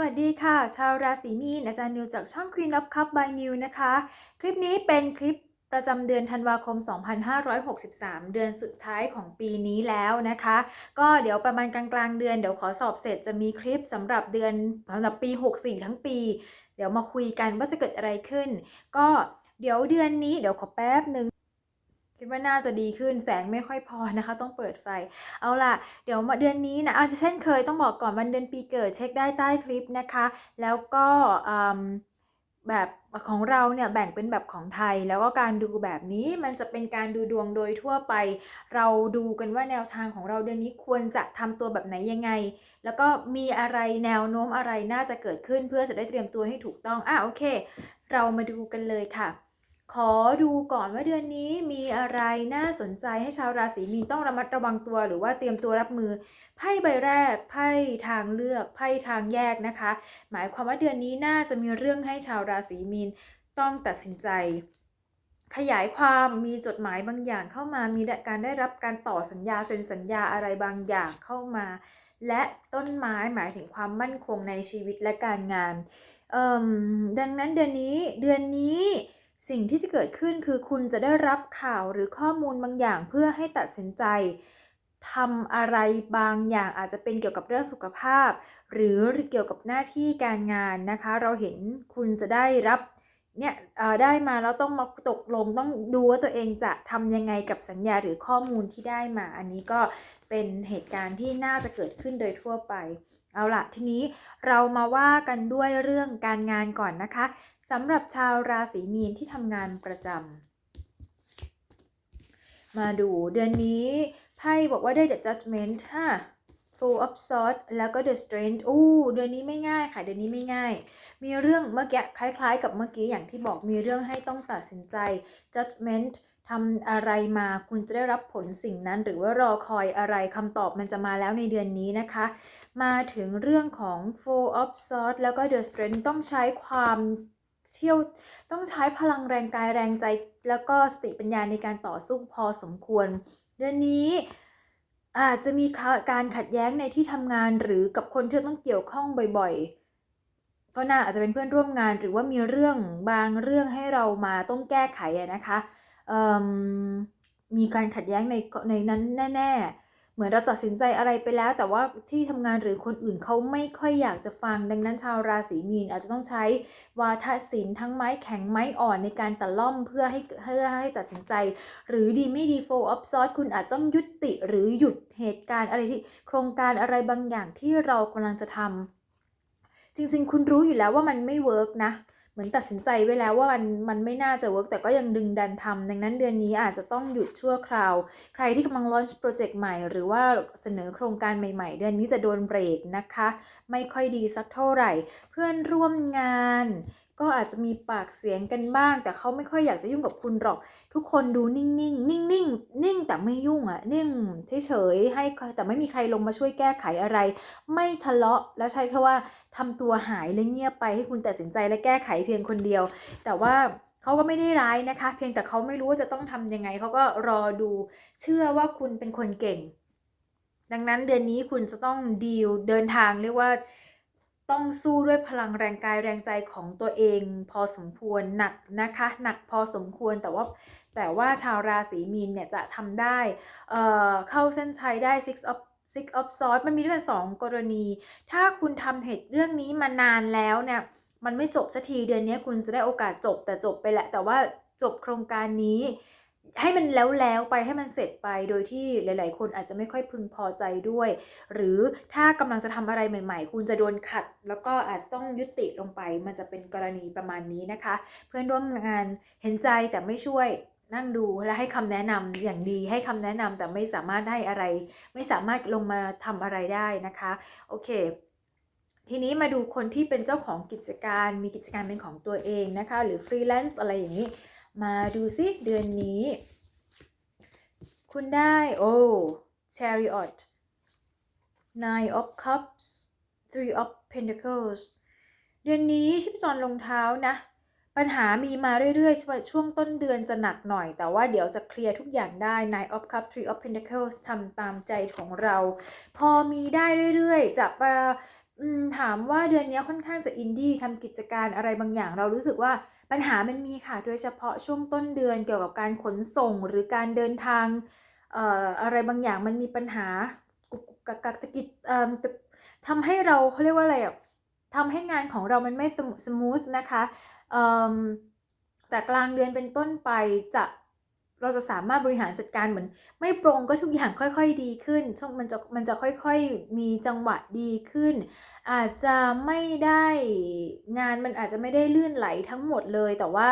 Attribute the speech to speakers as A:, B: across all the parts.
A: สวัสดีค่ะ ชาวราศีมีนอาจารย์นิวจากช่อง Queen of Cup by New นะคะ คลิปนี้เป็นคลิปประจำเดือนธันวาคม 2563 เดือนสุดท้ายของปีนี้แล้วนะคะ ก็เดี๋ยวประมาณกลางๆ เดือนเดี๋ยวขอสอบเสร็จจะมีคลิปสำหรับเดือนสำหรับปี 64 ทั้งปี เดี๋ยวมาคุยกันว่าจะเกิดอะไรขึ้น ก็เดี๋ยวเดือนนี้เดี๋ยวขอแป๊บหนึ่ง คิดว่าน่าจะดีขึ้นแสงไม่ค่อยพอนะคะ ต้องเปิดไฟ เอาล่ะ เดี๋ยวมาเดือนนี้นะอาจจะเช่นเคยต้องบอกก่อนวันเดือนปีเกิดเช็คได้ใต้คลิปนะคะ แล้วก็แบบของเราเนี่ยแบ่งเป็นแบบของไทย แล้วก็การดูแบบนี้มันจะเป็นการดูดวงโดยทั่วไป เราดูกันว่าแนวทางของเราเดือนนี้ควรจะทำตัวแบบไหนยังไง แล้วก็มีอะไรแนวโน้มอะไรน่าจะเกิดขึ้นเพื่อจะได้เตรียมตัวให้ถูกต้องอะโอเค เรามาดูกันเลยค่ะ ขอดูก่อนว่าเดือนนี้มีอะไรน่าสนใจให้ชาวราศีมีนต้องระมัดระวังตัวหรือว่าเตรียมตัวรับมือ ไพ่ใบแรก ไพ่ทางเลือก ไพ่ทางแยกนะคะ หมายความว่าเดือนนี้น่าจะมีเรื่องให้ชาวราศีมีนต้องตัดสินใจ ขยายความมีจดหมายบางอย่างเข้ามามีการได้รับการต่อสัญญาเซ็นสัญญาอะไรบางอย่างเข้ามา และต้นไม้หมายถึงความมั่นคงในชีวิตและการงานเอ่มดังนั้นเดือนนี้เดือนนี้ สิ่งที่จะเกิดขึ้นคือคุณจะได้รับข่าวหรือข้อมูลบางอย่างเพื่อให้ตัดสินใจทำอะไรบางอย่างอาจจะเป็นเกี่ยวกับเรื่องสุขภาพ หรือเกี่ยวกับหน้าที่การงานนะคะ เราเห็นคุณจะได้รับเนี่ยได้มาแล้วต้องมาตกลงต้องดูว่าตัวเองจะทำยังไงกับสัญญาหรือข้อมูลที่ได้มา อันนี้ก็ เป็นเหตุการณ์ที่น่าจะเกิดขึ้นโดยทั่วไป เอาล่ะทีนี้เรามาว่ากันด้วยเรื่องการงานก่อนนะคะสำหรับชาวราศีมีนที่ทำงานประจำมาดูเดือนนี้ไพ่บอกว่าได้ the judgment ฮะ full of swords แล้วก็ the strength อู้เดือนนี้ไม่ง่ายค่ะ เดือนนี้ไม่ง่าย มีเรื่องเมื่อกี้คล้าย ๆ กับเมื่อกี้อย่างที่บอกมีเรื่องให้ต้องตัดสินใจ judgment ทำอะไรมาคุณจะได้รับผลสิ่งนั้น หรือว่ารอคอยอะไรคำตอบมันจะมาแล้วในเดือนนี้นะคะ มาถึงเรื่องของ four of swords แล้วก็ the strength ต้องใช้ความเชี่ยวต้องใช้พลังแรงกายแรงใจ แล้วก็สติปัญญาในการต่อสู้พอสมควร เดือนนี้อาจจะมีการขัดแย้งในที่ทำงานหรือกับคนที่ต้องเกี่ยวข้องบ่อยๆ ก็น่าอาจจะเป็นเพื่อนร่วมงานหรือว่ามีเรื่องบางเรื่องให้เรามาต้องแก้ไขนะคะ มีการขัดแย้งในในนั้นแน่ ๆ เหมือนเราตัดสินใจอะไรไปแล้ว แต่ว่าที่ทำงานหรือคนอื่นเขาไม่ค่อยอยากจะฟัง ดังนั้นชาวราศีมีนอาจจะต้องใช้วาทศิลป์ทั้งไม้แข็งไม้อ่อนในการตะล่อมเพื่อให้เพื่อให้ตัดสินใจ หรือดีไม่ดีโฟออฟซอสคุณอาจต้องยุติหรือหยุดเหตุการณ์อะไรที่โครงการอะไรบางอย่างที่เรากำลังจะทำจริง ๆ คุณรู้อยู่แล้วว่ามันไม่เวิร์กนะ มือนตัดสินใจไว้แล้วว่ามันมันไม่น่าจะเวิร์กแต่ก็ยังดึงดันทำดังนั้นเดือนนี้อาจจะต้องหยุดชั่วคราว ใครที่กำลังลอนช์โปรเจกต์ใหม่ หรือว่าเสนอโครงการใหม่ๆ เดือนนี้จะโดนเบรกนะคะ ไม่ค่อยดีสักเท่าไหร่ เพื่อนร่วมงาน ก็อาจจะมีปากเสียงกันบ้าง แต่เขาไม่ค่อยอยากจะยุ่งกับคุณหรอก ทุกคนดูนิ่งๆนิ่งๆนิ่งแต่ไม่ยุ่งอะนิ่งเฉยๆให้แต่ไม่มีใครลงมาช่วยแก้ไขอะไร ไม่ทะเลาะและใช้คำว่าทำตัวหายและเงียบไปให้คุณตัดสินใจและแก้ไขเพียงคนเดียว แต่ว่าเขาก็ไม่ได้ร้ายนะคะ เพียงแต่เขาไม่รู้ว่าจะต้องทำยังไงเขาก็รอดู เชื่อว่าคุณเป็นคนเก่ง ดังนั้นเดือนนี้คุณจะต้องดีลเดินทางเรียกว่า ต้องสู้ด้วยพลังแรงกายแรงใจของตัวเอง พอสมควรหนักนะคะ หนักพอสมควรแต่ว่าแต่ว่าชาวราศีมีนเนี่ยจะทำได้เเข้าเส้นชัยได้ six of six of swords มันมีด้วยสองกรณี ถ้าคุณทำเหตุเรื่องนี้มานานแล้วเนี่ยมันไม่จบสักทีเดือนนี้คุณจะได้โอกาสจบแต่จบไปแหละแต่ว่าจบโครงการนี้ ให้มันแล้วแล้วไปให้มันเสร็จไปโดยที่หลาย ๆ คนอาจจะไม่ค่อยพึงพอใจด้วย หรือถ้ากำลังจะทำอะไรใหม่ ๆ คุณจะโดนขัด แล้วก็อาจต้องยุติลงไป มันจะเป็นกรณีประมาณนี้นะคะ เพื่อนร่วมงานเห็นใจแต่ไม่ช่วยนั่งดูและให้คำแนะนำอย่างดีให้คำแนะนำแต่ไม่สามารถได้อะไร ไม่สามารถลงมาทำอะไรได้นะคะ โอเค ทีนี้มาดูคนที่เป็นเจ้าของกิจการมีกิจการเป็นของตัวเองนะคะ หรือฟรีแลนซ์อะไรอย่างนี้ มาดูซิเดือนนี้ คุณได้โอ้ chariot nine of cups three of pentacles เดือนนี้ชิปจอนรองเท้านะ ปัญหามีมาเรื่อยๆ ช่วงต้นเดือนจะหนักหน่อย แต่ว่าเดี๋ยวจะเคลียร์ทุกอย่างได้ nine of cups three of pentacles ทำตามใจของเรา พอมีได้เรื่อยๆ จะอืม ถามว่าเดือนนี้ค่อนข้างจะอินดี้ทำกิจการอะไรบางอย่าง เรารู้สึกว่าปัญหามันมีค่ะ โดยเฉพาะช่วงต้นเดือนเกี่ยวกับการขนส่งหรือการเดินทางอะไรบางอย่างมันมีปัญหากุกกักกักตะกิดทำให้เราเขาเรียกว่าอะไรอะทำให้งานของเรามันไม่สมูทนะคะแต่กลางเดือนเป็นต้นไปจะ เราจะสามารถบริหารจัดการเหมือน ไม่โปรงก็ทุกอย่างค่อยๆดีขึ้นช่วงมันจะมันจะค่อยๆมีจังหวะดีขึ้น อาจจะไม่ได้งานมันอาจจะไม่ได้ลื่นไหลทั้งหมดเลย แต่ว่า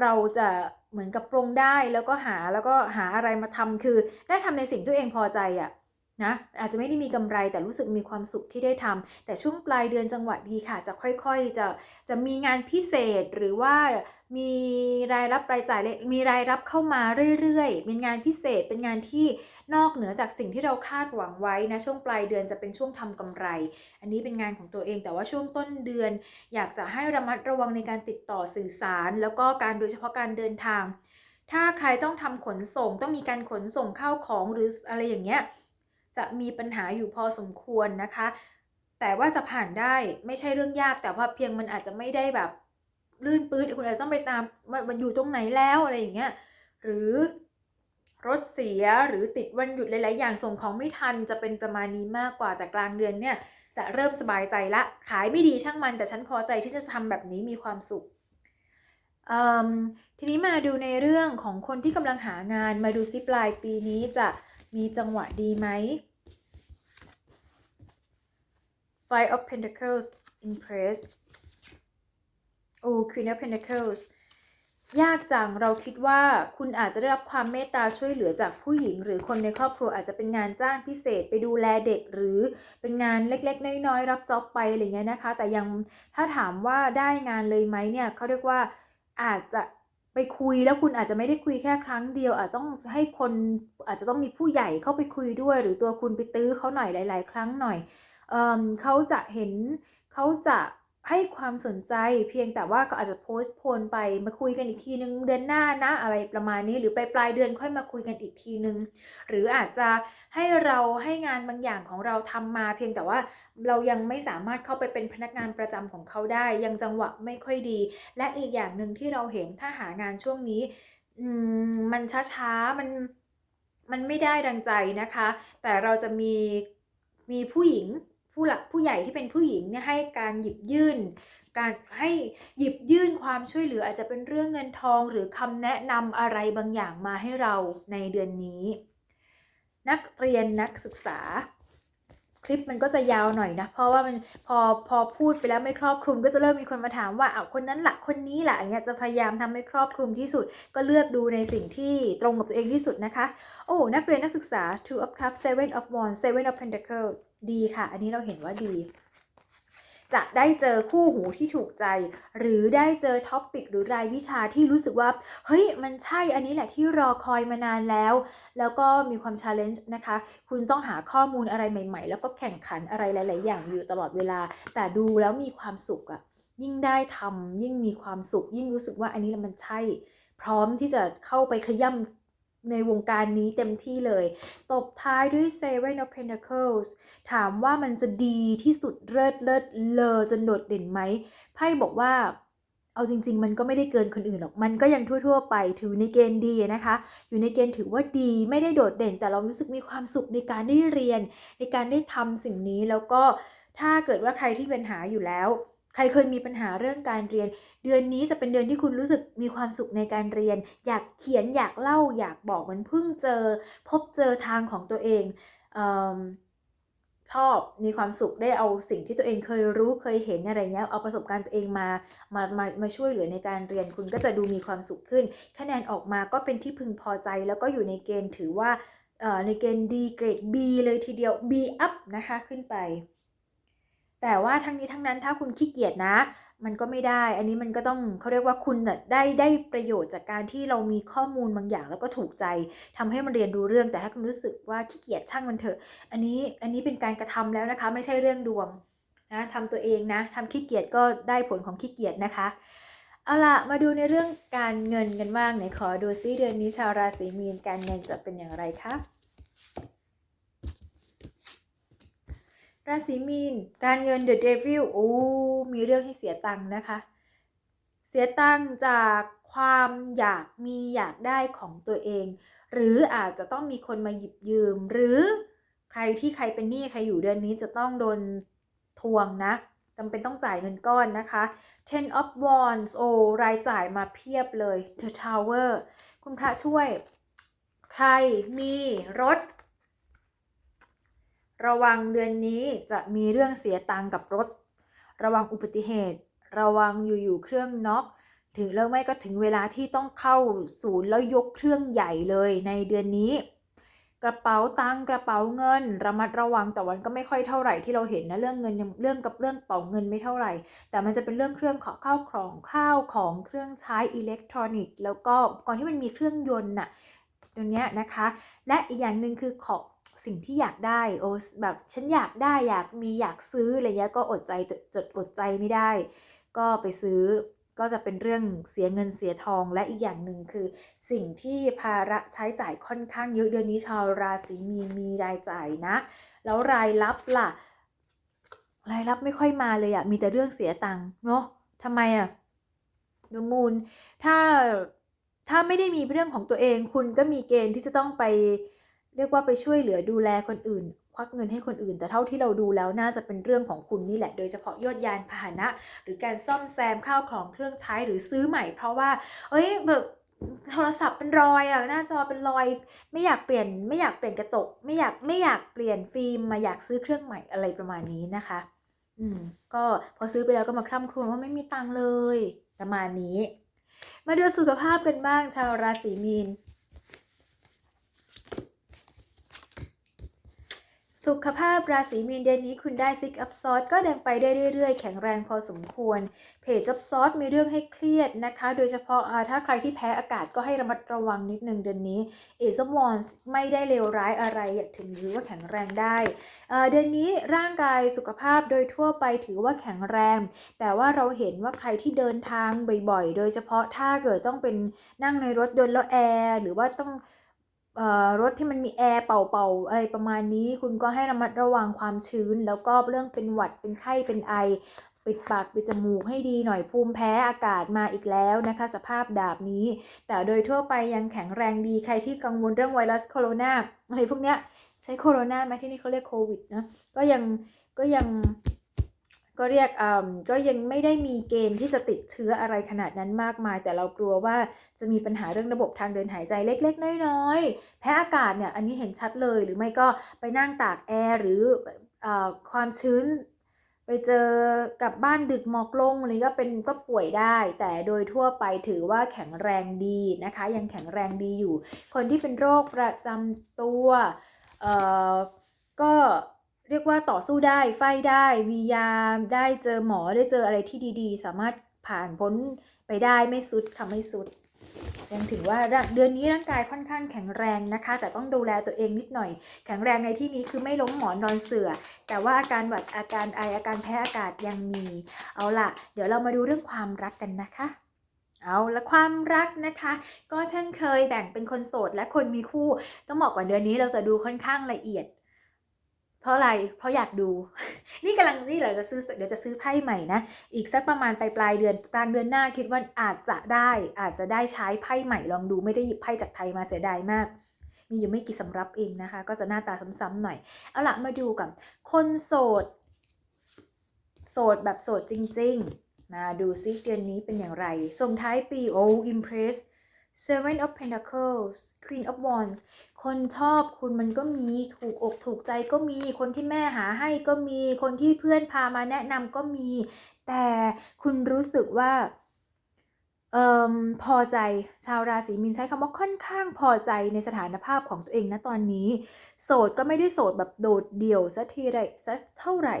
A: เราจะเหมือนกับปรงได้แล้วก็หาแล้วก็หาอะไรมาทำคือ ได้ทำในสิ่งที่ตัวเองพอใจอะ นะอาจจะไม่ได้มีกำไรแต่รู้สึกมีความสุขที่ได้ทำแต่ช่วงปลายเดือนจังหวะดีค่ะ จะค่อยๆจะจะมีงานพิเศษหรือว่ามีรายรับรายจ่ายมีรายรับเข้ามาเรื่อยๆ เป็นงานพิเศษเป็นงานที่นอกเหนือจากสิ่งที่เราคาดหวังไว้นะช่วงปลายเดือนจะเป็นช่วงทำกำไร อันนี้เป็นงานของตัวเองแต่ว่าช่วงต้นเดือน อยากจะให้ระมัดระวังในการติดต่อสื่อสาร แล้วก็การโดยเฉพาะการเดินทาง ถ้าใครต้องทำขนส่ง ต้องมีการขนส่งเข้าของหรืออะไรอย่างเงี้ย จะมีปัญหาอยู่พอสมควรนะคะ แต่ว่าจะผ่านได้ไม่ใช่เรื่องยากแต่ว่าเพียงมันอาจจะไม่ได้แบบลื่นปื้ดคุณอาจจะต้องไปตามว่ามันอยู่ตรงไหนแล้วอะไรอย่างเงี้ยหรือรถเสียหรือติดวันหยุดหลายๆ อย่างส่งของไม่ทันจะเป็นประมาณนี้มากกว่าแต่กลางเดือนเนี่ยจะเริ่มสบายใจละ ขายไม่ดีช่างมันแต่ฉันพอใจที่จะทำแบบนี้มีความสุข ทีนี้มาดูในเรื่องของคนที่กำลังหางานมาดูซิปลายปีนี้จะ มีจังหวะดีไหม Five of Pentacles Impress โอ้ Queen of Pentacles ยากจังเราคิดว่าคุณอาจจะได้รับความเมตตาช่วยเหลือจากผู้หญิง หรือคนในครอบครัวอาจจะเป็นงานจ้างพิเศษไปดูแลเด็ก หรือเป็นงานเล็กๆ น้อยๆ รับจ็อบไปอะไรเงี้ยนะคะ แต่ยังถ้าถามว่าได้งานเลยไหมเนี่ยเขาเรียกว่าอาจจะ ไปคุยแล้วคุณอาจจะไม่ได้คุยแค่ครั้งเดียว อาจต้องให้คนอาจจะต้องมีผู้ใหญ่เข้าไปคุยด้วย หรือตัวคุณไปตื้อเขาหน่อยหลาย ๆ ครั้งหน่อยเเขาจะเห็นเขาจะ ให้ความสนใจเพียงแต่ว่าก็อาจจะโพสต์โพนไปมาคุยกันอีกทีนึงเดือนหน้านะอะไรประมาณนี้หรือปลายปลายเดือนค่อยมาคุยกันอีกทีนึง หรืออาจจะให้เราให้งานบางอย่างของเราทำมา เพียงแต่ว่าเรายังไม่สามารถเข้าไปเป็นพนักงานประจำของเขาได้ ยังจังหวะไม่ค่อยดี และอีกอย่างหนึ่งที่เราเห็นถ้าหางานช่วงนี้มันช้าๆมันมันไม่ได้ดังใจนะคะ แต่เราจะมีมีผู้หญิง ผู้หลักผู้ใหญ่ที่เป็นผู้หญิงเนี่ยให้การหยิบยื่น การให้หยิบยื่นความช่วยเหลืออาจจะเป็นเรื่องเงินทอง หรือคำแนะนำอะไรบางอย่างมาให้เราในเดือนนี้ นักเรียนนักศึกษา คลิปมันก็จะยาวหน่อยนะ เพราะว่ามันพอพอพูดไปแล้วไม่ครอบคลุม ก็จะเริ่มมีคนมาถามว่าเอาคนนั้นหละคนนี้หละอย่างเงี้ยจะพยายามทำให้ครอบคลุมที่สุด ก็เลือกดูในสิ่งที่ตรงกับตัวเองที่สุดนะคะ โอ้นักเรียนนักศึกษา two of cups seven of wands seven of pentacles ดีค่ะ อันนี้เราเห็นว่าดี จะได้เจอคู่หูที่ถูกใจ หรือได้เจอท็อปปิกหรือรายวิชาที่รู้สึกว่า เฮ้ย มันใช่อันนี้แหละที่รอคอยมานานแล้ว แล้วก็มีความชาเลนจ์นะคะ คุณต้องหาข้อมูลอะไรใหม่ ๆ แล้วก็แข่งขันอะไรหลาย ๆ อย่างอยู่ตลอดเวลา แต่ดูแล้วมีความสุขอะยิ่งได้ทำยิ่งมีความสุข ยิ่งรู้สึกว่าอันนี้มันใช่ พร้อมที่จะเข้าไปขย่ำ ในวงการนี้เต็มที่เลย ตบท้ายด้วย Seven of Pentacles ถามว่ามันจะดีที่สุดเลิศเลิศเลอจนโดดเด่นไหมไพ่บอกว่าเอาจริง ๆ มันก็ไม่ได้เกินคนอื่นหรอก มันก็ยังทั่ว ๆ ไปถือในเกณฑ์ดีนะคะ อยู่ในเกณฑ์ถือว่าดีไม่ได้โดดเด่น แต่เรารู้สึกมีความสุขในการได้เรียน ในการได้ทำสิ่งนี้แล้วก็ถ้าเกิดว่าใครที่เป็นหาอยู่แล้ว ใครเคยมีปัญหาเรื่องการเรียน เดือนนี้จะเป็นเดือนที่คุณรู้สึกมีความสุขในการเรียน อยากเขียนอยากเล่า อยากบอกมันเพิ่งเจอ พบเจอทางของตัวเองอชอบมีความสุขได้เอาสิ่งที่ตัวเองเคยรู้เคยเห็นอะไรเงี้ยเอาประสบการณ์ตัวเองมามามามาช่วยเหลือในการเรียนคุณก็จะดูมีความสุขขึ้น คะแนนออกมาก็เป็นที่พึงพอใจ แล้วก็อยู่ในเกณฑ์ถือว่าในเกณฑ์ดีเกรด B เลยทีเดียว B up นะคะขึ้นไป แต่ว่าทั้งนี้ทั้งนั้นถ้าคุณขี้เกียจนะ มันก็ไม่ได้ อันนี้มันก็ต้องเขาเรียกว่าคุณได้ได้ประโยชน์จากการที่เรามีข้อมูลบางอย่าง แล้วก็ถูกใจทำให้มันเรียนรู้เรื่อง แต่ถ้าคุณรู้สึกว่าขี้เกียจช่างมันเถอะ อันนี้อันนี้เป็นการกระทำแล้วนะคะ ไม่ใช่เรื่องดวงนะทำตัวเองนะทำขี้เกียจก็ได้ผลของขี้เกียจนะคะเอาล่ะมาดูในเรื่องการเงินกันบ้างไหนขอดูซิเดือนนี้ชาวราศีมีนการเงินจะเป็นอย่างไรคะ ราศีมีน การเงิน The Devil โอ้มีเรื่องให้เสียตังค์นะคะ เสียตังค์จากความอยากมีอยากได้ของตัวเอง หรืออาจจะต้องมีคนมาหยิบยืม หรือใครที่ใครเป็นหนี้ใครอยู่เดือนนี้จะต้องโดนทวงนะจำเป็นต้องจ่ายเงินก้อนนะคะ Ten of Wands โอ้รายจ่ายมาเพียบเลย The Tower คุณพระช่วย ใครมีรถ ระวังเดือนนี้จะมีเรื่องเสียตังค์กับรถ ระวังอุบัติเหตุ ระวังอยู่ๆเครื่องน็อกถึงแล้วไม่ก็ถึงเวลาที่ต้องเข้าศูนย์แล้วยกเครื่องใหญ่เลยในเดือนนี้ กระเป๋าตังค์กระเป๋าเงิน ระมัดระวังแต่วันก็ไม่ค่อยเท่าไหร่ที่เราเห็นนะเรื่องเงินเรื่องกับเรื่องกระเป๋าเงินไม่เท่าไหร่ แต่มันจะเป็นเรื่องเครื่องขอข้าวของข้าวของเครื่องใช้อิเล็กทรอนิกส์แล้วก็ก่อนที่มันมีเครื่องยนต์น่ะตัวเนี้ยนะคะ และอีกอย่างหนึ่งคือขอ สิ่งที่อยากได้โอ้แบบฉันอยากได้อยากมีอยากซื้ออะไรเงี้ยก็อดใจจดจดอดใจไม่ได้ ก็ไปซื้อก็จะเป็นเรื่องเสียเงินเสียทองและอีกอย่างหนึ่งคือ สิ่งที่ภาระใช้จ่ายค่อนข้างเยอะเดือนนี้ชาวราศีมีนมีรายจ่ายนะ แล้วรายรับล่ะ รายรับไม่ค่อยมาเลยอะมีแต่เรื่องเสียตังค์เนาะทำไมอะดูมูลถ้าถ้าไม่ได้มีเรื่องของตัวเอง คุณก็มีเกณฑ์ที่จะต้องไป เรียกว่าไปช่วยเหลือดูแลคนอื่น ควักเงินให้คนอื่น แต่เท่าที่เราดูแล้วน่าจะเป็นเรื่องของคุณนี่แหละ โดยเฉพาะยอดยานพาหนะ หรือการซ่อมแซมข้าวของเครื่องใช้หรือซื้อใหม่ เพราะว่า เอ้ยแบบโทรศัพท์เป็นรอยอะหน้าจอเป็นรอย ไม่อยากเปลี่ยน ไม่อยากเปลี่ยนกระจก ไม่อยากไม่อยากเปลี่ยนฟิล์มมาอยากซื้อเครื่องใหม่อะไรประมาณนี้นะคะ อืม ก็พอซื้อไปแล้วก็มาคร่ำครวญว่าไม่มีตังค์เลย ประมาณนี้ มาดูสุขภาพกันบ้างชาวราศีมีน สุขภาพราศีมีนเดือนนี้คุณได้ซิกอัพซอ t ก็เดินไปได้เรื่อยๆ แข็งแรงพอสมควร เพจจับซอ t มีเรื่องให้เครียดนะคะ โดยเฉพาะอ่าถ้าใครที่แพ้อากาศก็ให้ระมัดระวังนิดนึงเดือนนี้เอซวอนส์ไม่ได้เลวร้ายอะไรถึงหรือว่าแข็งแรงได้ เดือนนี้ร่างกายสุขภาพโดยทั่วไปถือว่าแข็งแรง แต่ว่าเราเห็นว่าใครที่เดินทางบ่อยๆ โดยเฉพาะถ้าเกิดต้องเป็นนั่งในรถยนต์แล้วแอร์หรือว่าต้อง รถที่มันมีแอร์เป่าๆอะไรประมาณนี้ คุณก็ให้ระมัดระวังความชื้น แล้วก็เรื่องเป็นหวัดเป็นไข้เป็นไอ ปิดปากปิดจมูกให้ดีหน่อยภูมิแพ้อากาศมาอีกแล้วนะคะ สภาพดาบนี้ แต่โดยทั่วไปยังแข็งแรงดีใครที่กังวลเรื่องไวรัสโคโรนาอะไรพวกเนี้ยใช้โคโรนาไหมที่นี่เขาเรียกโควิดนะก็ยังก็ยัง ก็เรียกอ่าก็ยังไม่ได้มีเกณฑ์ที่จะติดเชื้ออะไรขนาดนั้นมากมาย แต่เรากลัวว่าจะมีปัญหาเรื่องระบบทางเดินหายใจเล็ก ๆ น้อยๆแพ้อากาศเนี่ยอันนี้เห็นชัดเลยหรือไม่ก็ไปนั่งตากแอร์หรืออาความชื้น ไปเจอกับบ้านดึกหมอกลงอะไรก็เป็นก็ป่วยได้ แต่โดยทั่วไปถือว่าแข็งแรงดีนะคะ ยังแข็งแรงดีอยู่ คนที่เป็นโรคประจำตัวเอ่อก็ เรียกว่าต่อสู้ได้ไฟได้มียาได้เจอหมอได้เจออะไรที่ดีๆ สามารถผ่านพ้นไปได้ไม่สุดค่ะไม่สุดยังถือว่าเดือนนี้ร่างกายค่อนข้างแข็งแรงนะคะ แต่ต้องดูแลตัวเองนิดหน่อย แข็งแรงในที่นี้คือไม่ล้มหมอนนอนเสือแต่ว่าอาการหวัดอาการไออาการแพ้อากาศยังมี เอาล่ะ เดี๋ยวเรามาดูเรื่องความรักกันนะคะ เอาละความรักนะคะ ก็เช่นเคยแบ่งเป็นคนโสดและคนมีคู่ ต้องบอกก่อนเดือนนี้เราจะดูค่อนข้างละเอียด เพราะอะไร เพราะอยากดู นี่กำลังนี่เราจะซื้อเดี๋ยวจะซื้อไพ่ใหม่นะ อีกสักประมาณปลายปลายเดือนกลางเดือนหน้าคิดว่าอาจจะได้ อาจจะได้ใช้ไพ่ใหม่ลองดูไม่ได้หยิบไพ่จากไทยมาเสียดายมาก มีอยู่ไม่กี่สำรับเองนะคะ ก็จะหน้าตาซ้ำๆหน่อย เอาละมาดูกันคนโสด โสดแบบโสดจริง ๆ นะดูซิเดือนนี้เป็นอย่างไรส่งท้ายปีโอ้ impress Seven of Pentacles Queen of Wands คนชอบคุณมันก็มีถูกอกถูกใจก็มีคนที่แม่หาให้ก็มีคนที่เพื่อนพามาแนะนำก็มี แต่คุณรู้สึกว่าเออพอใจชาวราศีมีนใช้คำว่าค่อนข้างพอใจในสถานภาพของตัวเองนะตอนนี้ โสดก็ไม่ได้โสดแบบโดดเดี่ยวสักทีไรสักเท่าไหร่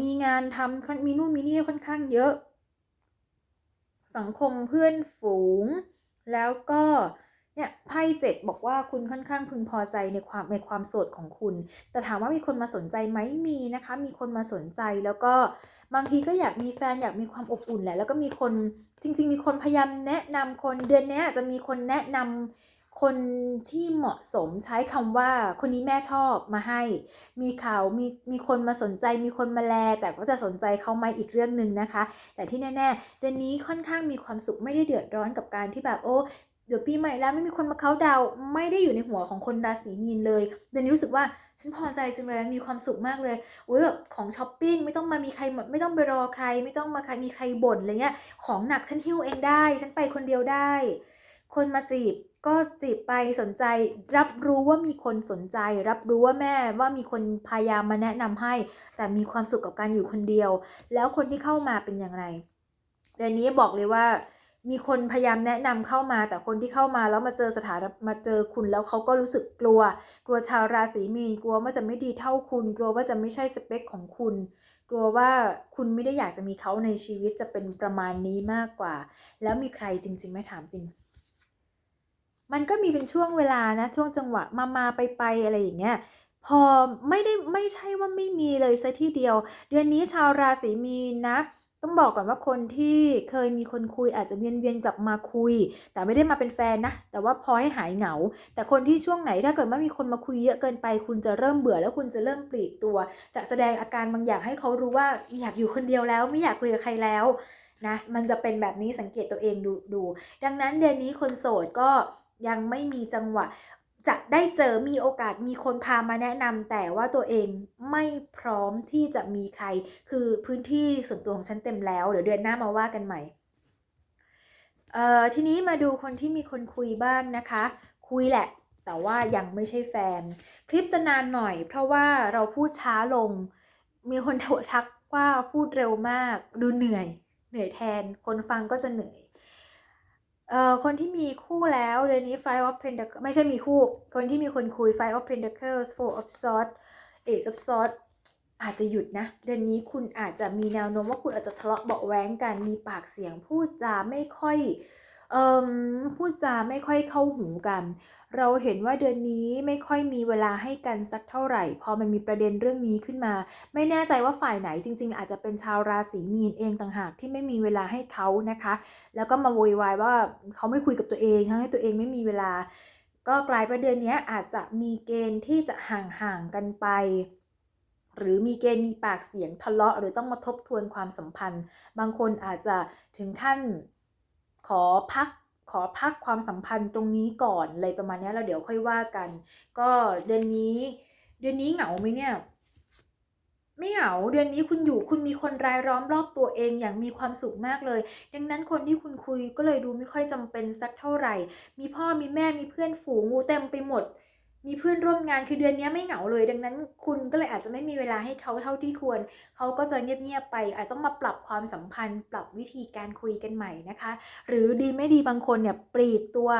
A: มีงานทำมีนู่นมีนี่ค่อนข้างเยอะ สังคมเพื่อนฝูง แล้วก็เนี่ยไพ่เจ็ดบอกว่าคุณค่อนข้างพึงพอใจในความในความโสดของคุณ แต่ถามว่ามีคนมาสนใจไหมมีนะคะ มีคนมาสนใจแล้วก็บางทีก็อยากมีแฟนอยากมีความอบอุ่นแหละแล้วก็มีคนจริง ๆ มีคนพยายามแนะนำคนเดือนนี้อาจจะมีคนแนะนำ คนที่เหมาะสมใช้คำว่าคนนี้แม่ชอบมาให้ มีข่าวมีมีคนมาสนใจมีคนมาแล แต่ก็จะสนใจเขาไหมอีกเรื่องหนึ่งนะคะ แต่ที่แน่ๆเดือนนี้ค่อนข้างมีความสุขไม่ได้เดือดร้อนกับการที่แบบโอ้เดี๋ยวปีใหม่แล้วไม่มีคนมาเขาดาวไม่ได้อยู่ในหัวของคนราศีมีนเลยเดือนนี้รู้สึกว่าฉันพอใจจังเลยมีความสุขมากเลยโอ้ยแบบของช้อปปิ้งไม่ต้องมามีใครไม่ต้องไปรอใคร ไม่ต้องมาใครมีใครบ่นอะไรเงี้ยของหนักฉันหิ้วเองได้ ฉันไปคนเดียวได้ คนมาจีบก็จีบไปสนใจ รับรู้ว่ามีคนสนใจ รับรู้ว่าแม่ว่ามีคนพยายามมาแนะนำให้ แต่มีความสุขกับการอยู่คนเดียว แล้วคนที่เข้ามาเป็นอย่างไรเดือนนี้บอกเลยว่ามีคนพยายามแนะนำเข้ามา แต่คนที่เข้ามาแล้วมาเจอสถานมาเจอคุณแล้วเขาก็รู้สึกกลัว กลัวชาวราศีมีนกลัวว่าจะไม่ดีเท่าคุณ กลัวว่าจะไม่ใช่สเปคของคุณ กลัวว่าคุณไม่ได้อยากจะมีเขาในชีวิตจะเป็นประมาณนี้มากกว่า แล้วมีใครจริงๆไหม่ถามจริง มันก็มีเป็นช่วงเวลานะช่วงจังหวะมามาไปไปอะไรอย่างเงี้ยพอไม่ได้ไม่ใช่ว่าไม่มีเลยซะทีเดียว เดือนนี้ชาวราศีมีนนะ ต้องบอกก่อนว่าคนที่เคยมีคนคุยอาจจะเวียนเวียนกลับมาคุย แต่ไม่ได้มาเป็นแฟนนะ แต่ว่าพอให้หายเหงา แต่คนที่ช่วงไหนถ้าเกิดว่ามีคนมาคุยเยอะเกินไป คุณจะเริ่มเบื่อแล้วคุณจะเริ่มปลีกตัว จะแสดงอาการบางอย่างให้เขารู้ว่าอยากอยู่คนเดียวแล้ว ไม่อยากคุยกับใครแล้วนะมันจะเป็นแบบนี้สังเกตตัวเองดูดู ดังนั้นเดือนนี้คนโสดก็ ยังไม่มีจังหวะ จะได้เจอมีโอกาสมีคนพามาแนะนำแต่ว่าตัวเองไม่พร้อมที่จะมีใคร คือพื้นที่ส่วนตัวของฉันเต็มแล้วเดี๋ยวเดือนหน้ามาว่ากันใหม่เอ่อทีนี้มาดูคนที่มีคนคุยบ้างนะคะ คุยแหละแต่ว่ายังไม่ใช่แฟน คลิปจะนานหน่อย เพราะว่าเราพูดช้าลง มีคนทักว่าพูดเร็วมาก ดูเหนื่อย เหนื่อยแทน คนฟังก็จะเหนื่อย เอ่อคนที่มีคู่แล้วเดือนนี้ Five of Pentacles ไม่ใช่มีคู่ คนที่มีคนคุย Five of Pentacles Four of Swords Ace of Swords อาจจะหยุดนะ เดือนนี้คุณอาจจะมีแนวโน้มว่าคุณอาจจะทะเลาะเบาะแว้งกันมีปากเสียงพูดจาไม่ค่อย พูดจาไม่ค่อยเข้าหูกัน เราเห็นว่าเดือนนี้ไม่ค่อยมีเวลาให้กันสักเท่าไหร่ พอมันมีประเด็นเรื่องนี้ขึ้นมา ไม่แน่ใจว่าฝ่ายไหนจริง ๆ อาจจะเป็นชาวราศีมีนเองต่างหากที่ไม่มีเวลาให้เขานะคะ แล้วก็มาโวยวายว่าเขาไม่คุยกับตัวเองทั้งให้ตัวเองไม่มีเวลา ก็กลายประเด็นนี้อาจจะมีเกณฑ์ที่จะห่างๆกันไปหรือมีเกณฑ์มีปากเสียงทะเลาะหรือต้องมาทบทวนความสัมพันธ์ บางคนอาจจะถึงขั้น ขอพักขอพักความสัมพันธ์ตรงนี้ก่อนอะไรประมาณนี้แล้วเดี๋ยวค่อยว่ากัน ก็เดือนนี้ เดือนนี้เหงาไหมเนี่ย ไม่เหงาเดือนนี้คุณอยู่คุณมีคนรายล้อมรอบตัวเองอย่างมีความสุขมากเลย ดังนั้นคนที่คุณคุยก็เลยดูไม่ค่อยจำเป็นสักเท่าไหร่ มีพ่อมีแม่มีเพื่อนฝูงเต็มไปหมด มีเพื่อนร่วมงานคือเดือนนี้ไม่เหงาเลย ดังนั้นคุณก็เลยอาจจะไม่มีเวลาให้เขาเท่าที่ควร เขาก็จะเงียบๆไป อาจต้องมาปรับความสัมพันธ์ ปรับวิธีการคุยกันใหม่นะคะ หรือดีไม่ดีบางคนเนี่ยปลีกตัว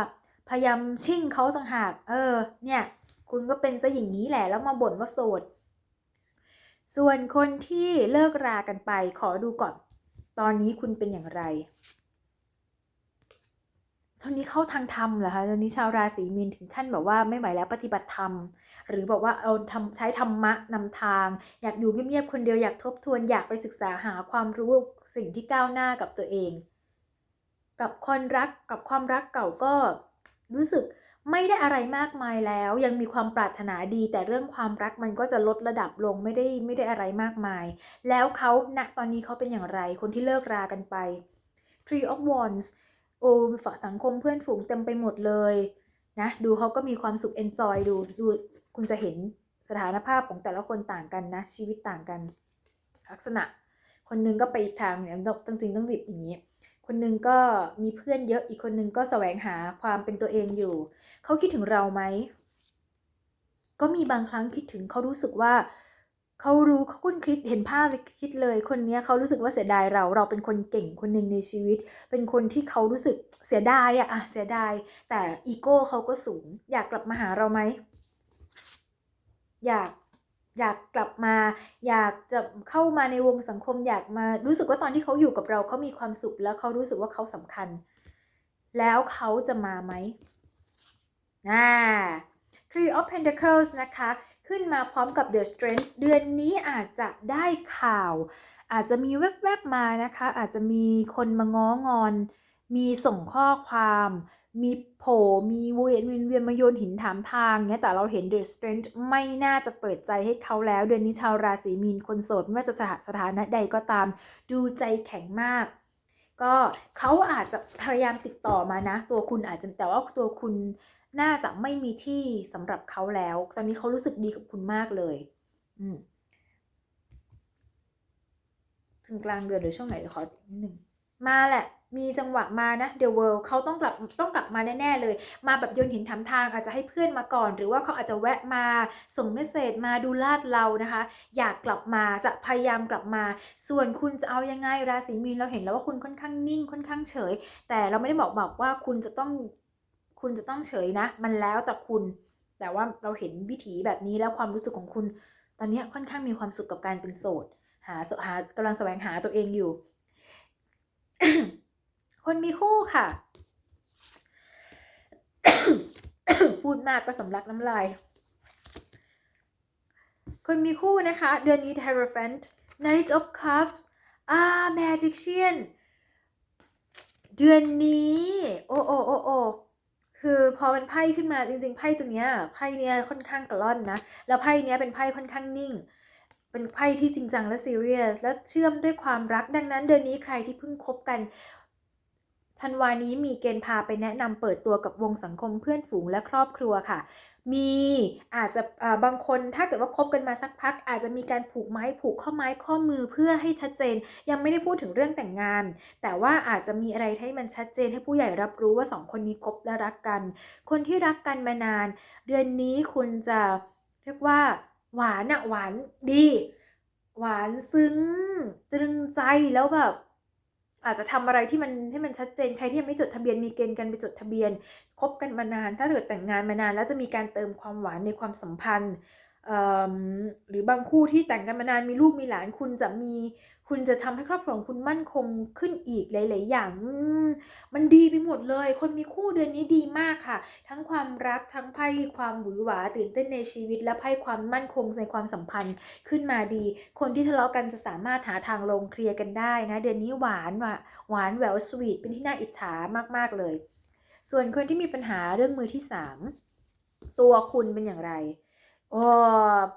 A: พยายามชิ่งเขาต่างหาก เออ เนี่ย คุณก็เป็นซะอย่างนี้แหละแล้วมาบ่นว่าโสด ส่วนคนที่เลิกรากันไปขอดูก่อน ตอนนี้คุณเป็นอย่างไร ตอนนี้เข้าทางธรรมเหรอคะตอนนี้ชาวราศีมีนถึงขั้นแบบว่าไม่ไหวแล้วปฏิบัติธรรม หรือบอกว่าเอาทำใช้ธรรมะนำทาง อยากอยู่เงียบๆคนเดียวอยากทบทวนอยากไปศึกษาหาความรู้สิ่งที่ก้าวหน้ากับตัวเอง กับคนรักกับความรักเก่าก็รู้สึกไม่ได้อะไรมากมายแล้ว ยังมีความปรารถนาดี แต่เรื่องความรักมันก็จะลดระดับลงไม่ได้ไม่ได้อะไรมากมาย แล้วเขาณตอนนี้เขาเป็นอย่างไรคนที่เลิกรากันไป Three of Wands โอ้ฝสังคมเพื่อนฝูงเต็มไปหมดเลยนะดูเขาก็มีความสุข enjoy ดูดูคุณจะเห็นสถานภาพของแต่ละคนต่างกันนะ ชีวิตต่างกัน ลักษณะ คนนึงก็ไปอีกทางเนี่ยต้องจริงต้องดิบอย่างนี้คนนึงก็มีเพื่อนเยอะอีกคนนึงก็แสวงหาความเป็นตัวเองอยู่ เขาคิดถึงเราไหม ก็มีบางครั้งคิดถึงเขารู้สึกว่า เขารู้เขาคุ้นคิดเห็นภาพคิดเลยคนเนี้ยเขารู้สึกว่าเสียดายเราเราเป็นคนเก่งคนหนึ่งในชีวิต เป็นคนที่เขารู้สึกเสียดายอะอะเสียดาย แต่อีโก้เขาก็สูง อยากกลับมาหาเราไหมอยากอยากกลับมา อยากจะเข้ามาในวงสังคมอยากมารู้สึกว่าตอนที่เขาอยู่กับเราเขามีความสุขแล้วเขารู้สึกว่าเขาสำคัญ แล้วเขาจะมาไหมอ่า Three of Pentacles นะคะ ขึ้นมาพร้อมกับ The Strength เดือนนี้อาจจะได้ข่าว อาจจะมีแวบๆมานะคะ อาจจะมีคนมาง้องอน มีส่งข้อความ มีโผล่มีเวียนเวียนเวียนมาโยนหินถามทางเนี้ยแต่เราเห็น The Strength ไม่น่าจะเปิดใจให้เขาแล้ว เดือนนี้ชาวราศีมีนคนโสดไม่ว่าจะสถานะใดก็ตาม ดูใจแข็งมากก็เขาอาจจะพยายามติดต่อมานะ ตัวคุณอาจจะแต่ว่าตัวคุณ น่าจะไม่มีที่สำหรับเขาแล้ว ตอนนี้เขารู้สึกดีกับคุณมากเลย อืมถึงกลางเดือนหรือช่วงไหนขออีกนิดนึงมาแหละ มีจังหวะมานะ The World เขาต้องกลับต้องกลับมาแน่ๆเลย มาแบบโยนหินถามทางอาจจะให้เพื่อนมาก่อน หรือว่าเขาอาจจะแวะมาส่งเมสเซจมาดูลาดเรานะคะ อยากกลับมาจะพยายามกลับมา ส่วนคุณจะเอายังไงราศีมีนเราเห็นแล้วว่าคุณค่อนข้างนิ่งค่อนข้างเฉย แต่เราไม่ได้บอกบอกว่าคุณจะต้อง คุณจะต้องเฉยนะ มันแล้วแต่คุณ แต่ว่าเราเห็นวิถีแบบนี้แล้วความรู้สึกของคุณ ตอนนี้ค่อนข้างมีความสุขกับการเป็นโสด หาหากำลังแสวงหาตัวเองอยู่ คนมีคู่ค่ะ พูดมากก็สำลักน้ำลาย คนมีคู่นะคะ เดือนนี้ t e r a p h a n t Knight of Cups อ่า Magician เดือนนี้ โอ้โอ้โอ้โอ้ คือพอมันไพ่ขึ้นมาจริงๆไพ่ตัวเนี้ยไพ่เนี้ยค่อนข้างกระล่อนนะแล้วไพ่เนี้ยเป็นไพ่ค่อนข้างนิ่ง เป็นไพ่ที่จริงจังและซีเรียสและเชื่อมด้วยความรักดังนั้นเดือนนี้ใครที่เพิ่งคบกัน ธันวานี้มีเกณฑ์พาไปแนะนำเปิดตัวกับวงสังคมเพื่อนฝูงและครอบครัวค่ะ มีอาจจะบางคนถ้าเกิดว่าคบกันมาสักพัก อาจจะมีการผูกไม้ผูกข้อไม้ข้อมือเพื่อให้ชัดเจน ยังไม่ได้พูดถึงเรื่องแต่งงาน แต่ว่าอาจจะมีอะไรให้มันชัดเจนให้ผู้ใหญ่รับรู้ว่าสองคนนี้คบและรักกัน คนที่รักกันมานาน เดือนนี้คุณจะเรียกว่า หวานอะหวานดี หวานซึ้งตรึงใจแล้วแบบ อาจจะทำอะไรที่มันให้มันชัดเจนใครที่ยังไม่จดทะเบียนมีเกณฑ์กันไปจดทะเบียนคบกันมานาน ถ้าเกิดแต่งงานมานาน แล้วจะมีการเติมความหวานในความสัมพันธ์ หรือบางคู่ที่แต่งกันมานานมีลูกมีหลานคุณจะมีคุณจะทำให้ครอบครัวของคุณมั่นคงขึ้นอีกหลาย ๆ อย่างมันดีไปหมดเลย คนมีคู่เดือนนี้ดีมากค่ะ ทั้งความรักทั้งไพ่ความหวือหวาตื่นเต้นในชีวิต และไพ่ความมั่นคงในความสัมพันธ์ขึ้นมาดี คนที่ทะเลาะกันจะสามารถหาทางลงเคลียร์กันได้นะ เดือนนี้หวานว่ะหวานแหววสวีทเป็นที่น่าอิจฉามาก ๆ เลย ส่วนคนที่มีปัญหาเรื่องมือที่สามตัวคุณเป็นอย่างไร โอ้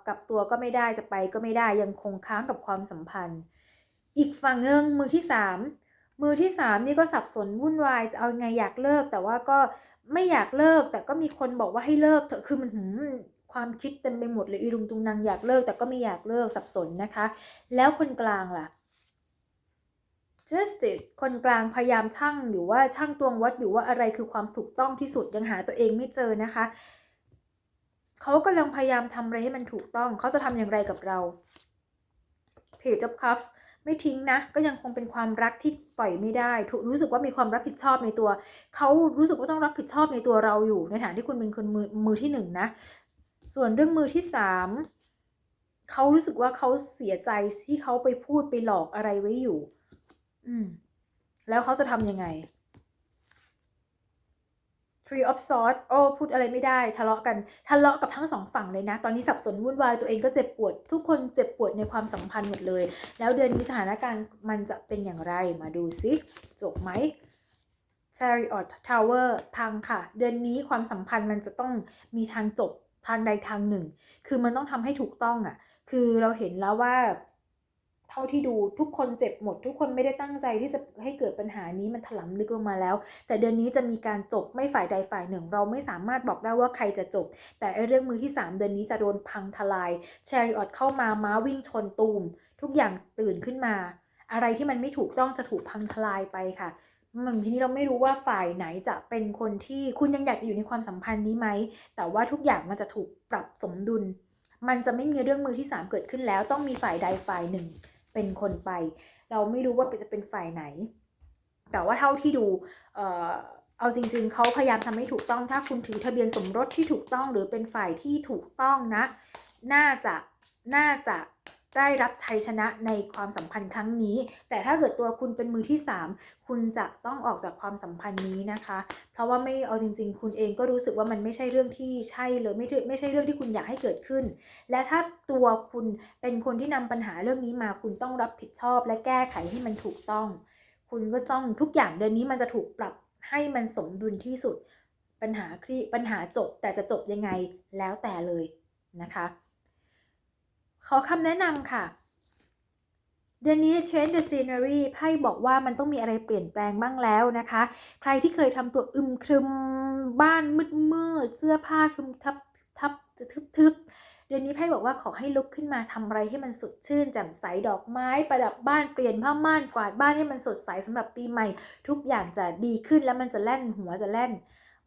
A: กับตัวก็ไม่ได้จะไปก็ไม่ได้ยังคงค้างกับความสัมพันธ์ อีกฝั่งหนึ่งมือที่สามมือที่สามนี่ก็สับสนวุ่นวายจะเอาไงอยากเลิก แต่ว่าก็ไม่อยากเลิก แต่ก็มีคนบอกว่าให้เลิกเถอะคือมันหืมความคิดเต็มไปหมดเลยอีรุงตุงนางอยากเลิก แต่ก็ไม่อยากเลิกสับสนนะคะ แล้วคนกลางล่ะ justice คนกลางพยายามช่างหรือว่าช่างตวงวัดอยู่ว่าอะไรคือความถูกต้องที่สุดยังหาตัวเองไม่เจอนะคะ เขากำลังพยายามทำอะไรให้มันถูกต้อง เขาจะทำอย่างไรกับเรา Page of Cups ไม่ทิ้งนะ ก็ยังคงเป็นความรักที่ปล่อยไม่ได้รู้สึกว่ามีความรับผิดชอบในตัว เขารู้สึกว่าต้องรับผิดชอบในตัวเราอยู่ ในฐานที่คุณเป็นคนมือมือที่หนึ่งนะ ส่วนเรื่องมือที่สามเขารู้สึกว่าเขาเสียใจที่เขาไปพูดไปหลอกอะไรไว้อยู่ อืม แล้วเขาจะทำยังไง Three of Swords โอ้พูดอะไรไม่ได้ ทะเลาะกัน ทะเลาะกับทั้งสองฝั่งเลยนะ ตอนนี้สับสนวุ่นวาย ตัวเองก็เจ็บปวด ทุกคนเจ็บปวดในความสัมพันธ์หมดเลย แล้วเดือนนี้สถานการณ์มันจะเป็นอย่างไร มาดูซิ จบไหม Chariot Tower พังค่ะ เดือนนี้ความสัมพันธ์มันจะต้องมีทางจบทางใดทางหนึ่ง คือมันต้องทำให้ถูกต้องอะ่ะ คือเราเห็นแล้วว่า ท่าที่ดูทุกคนเจ็บหมด ทุกคนไม่ได้ตั้งใจที่จะให้เกิดปัญหานี้มันถลำลึกลงมาแล้ว แต่เดือนนี้จะมีการจบไม่ฝ่ายใดฝ่ายหนึ่ง เราไม่สามารถบอกได้ว่าใครจะจบ แต่เรื่องมือที่ 3 เดือนนี้จะโดนพังทลายแชริออตเข้ามาม้าวิ่งชนตูม ทุกอย่างตื่นขึ้นมา อะไรที่มันไม่ถูกต้องจะถูกพังทลายไปค่ะมันทีนี้เราไม่รู้ว่าฝ่ายไหนจะเป็นคนที่คุณยังอยากจะอยู่ในความสัมพันธ์นี้ไหม แต่ว่าทุกอย่างมันจะถูกปรับสมดุล มันจะไม่มีเรื่องมือที่ 3 เกิดขึ้นแล้ว ต้องมีฝ่ายใดฝ่ายหนึ่ง เป็นคนไป เราไม่รู้ว่าจะเป็นฝ่ายไหน แต่ว่าเท่าที่ดูเออเอาจริง ๆ เขาพยายามทำให้ถูกต้องถ้าคุณถือทะเบียนสมรสที่ถูกต้องหรือเป็นฝ่ายที่ถูกต้องนะ น่าจะน่าจะ ได้รับชัยชนะในความสัมพันธ์ครั้งนี้ แต่ถ้าเกิดตัวคุณเป็นมือที่ 3 คุณจะต้องออกจากความสัมพันธ์นี้นะคะ เพราะว่าไม่เอาจริง ๆ คุณเองก็รู้สึกว่ามันไม่ใช่เรื่องที่ใช่เลยไม่ไม่ใช่เรื่องที่คุณอยากให้เกิดขึ้น และถ้าตัวคุณเป็นคนที่นำปัญหาเรื่องนี้มาคุณต้องรับผิดชอบ และแก้ไขให้มันถูกต้อง คุณก็ต้องทุกอย่างเดือนนี้มันจะถูกปรับให้มันสมดุลที่สุดปัญหาคลี่ปัญหาจบแต่จะจบยังไงแล้วแต่เลยนะคะ ขอคำแนะนำค่ะ เดือนนี้ change the scenery ไพ่บอกว่ามันต้องมีอะไรเปลี่ยนแปลงบ้างแล้วนะคะ ใครที่เคยทำตัวอึมครึมบ้านมืดมืดเสื้อผ้าคลุมทับทับทึบทึบเดือนนี้ไพ่บอกว่าขอให้ลุกขึ้นมาทำอะไรให้มันสดชื่นแจ่มใสดอกไม้ ประดับบ้านเปลี่ยนผ้าม่านกวาดบ้านให้มันสดใสสำหรับปีใหม่ ทุกอย่างจะดีขึ้นแล้วมันจะแล่นหัวจะแล่น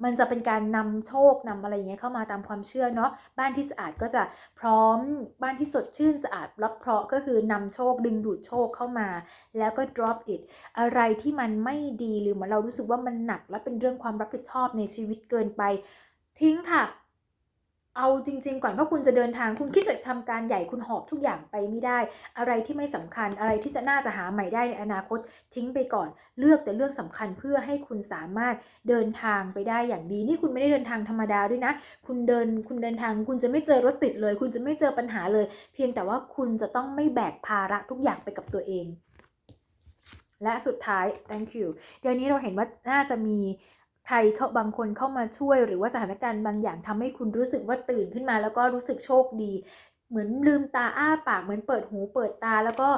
A: มันจะเป็นการนำโชคนำอะไรอย่างเงี้ยเข้ามาตามความเชื่อเนาะบ้านที่สะอาดก็จะพร้อมบ้านที่สดชื่นสะอาดรับเพราะก็คือนำโชคดึงดูดโชคเข้ามา แล้วก็ drop it อะไรที่มันไม่ดีหรือเหมือนเรารู้สึกว่ามันหนัก และเป็นเรื่องความรับผิดชอบในชีวิตเกินไป ทิ้งค่ะ เอาจริง ๆ ก่อนเพราะคุณจะเดินทางคุณคิดจะทำการใหญ่คุณหอบทุกอย่างไปไม่ได้ อะไรที่ไม่สำคัญอะไรที่จะน่าจะหาใหม่ได้ในอนาคตทิ้งไปก่อน เลือกแต่เลือกสำคัญเพื่อให้คุณสามารถเดินทางไปได้อย่างดี นี่คุณไม่ได้เดินทางธรรมดาด้วยนะ คุณเดินคุณเดินทาง คุณจะไม่เจอรถติดเลย คุณจะไม่เจอปัญหาเลย เพียงแต่ว่าคุณจะต้องไม่แบกภาระทุกอย่างไปกับตัวเอง และสุดท้าย thank you เดี๋ยวนี้เราเห็นว่าน่าจะมี ใครเขาบางคนเข้ามาช่วย หรือว่าสถานการณ์บางอย่างทำให้คุณรู้สึกว่าตื่นขึ้นมา แล้วก็รู้สึกโชคดี เหมือนลืมตาอ้าปากเหมือนเปิดหูเปิดตาแล้วก็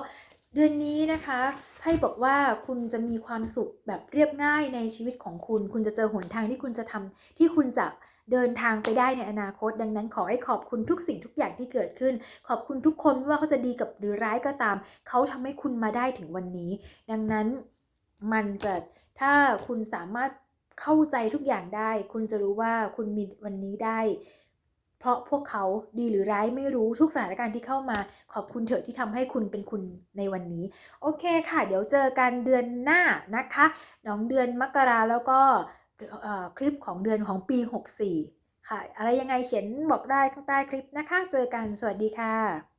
A: เดือนนี้นะคะไพ่บอกว่าคุณจะมีความสุขแบบเรียบง่ายในชีวิตของคุณ คุณจะเจอหนทางที่คุณจะทำที่คุณจะเดินทางไปได้ในอนาคต ดังนั้นขอให้ขอบคุณทุกสิ่งทุกอย่างที่เกิดขึ้น ขอบคุณทุกคนว่าเขาจะดีกับหรือร้ายก็ตาม เขาทำให้คุณมาได้ถึงวันนี้ ดังนั้นมันจะถ้าคุณสามารถ เข้าใจทุกอย่างได้ คุณจะรู้ว่าคุณมีวันนี้ได้ เพราะพวกเขาดีหรือร้ายไม่รู้ทุกสถานการณ์ที่เข้ามา ขอบคุณเถอะที่ทำให้คุณเป็นคุณในวันนี้ โอเคค่ะ เดี๋ยวเจอกันเดือนหน้านะคะ น้องเดือนมกราแล้วก็คลิปของเดือนของปี 64 ค่ะ อะไรยังไงเขียนบอกได้ข้างใต้คลิปนะคะ เจอกันสวัสดีค่ะ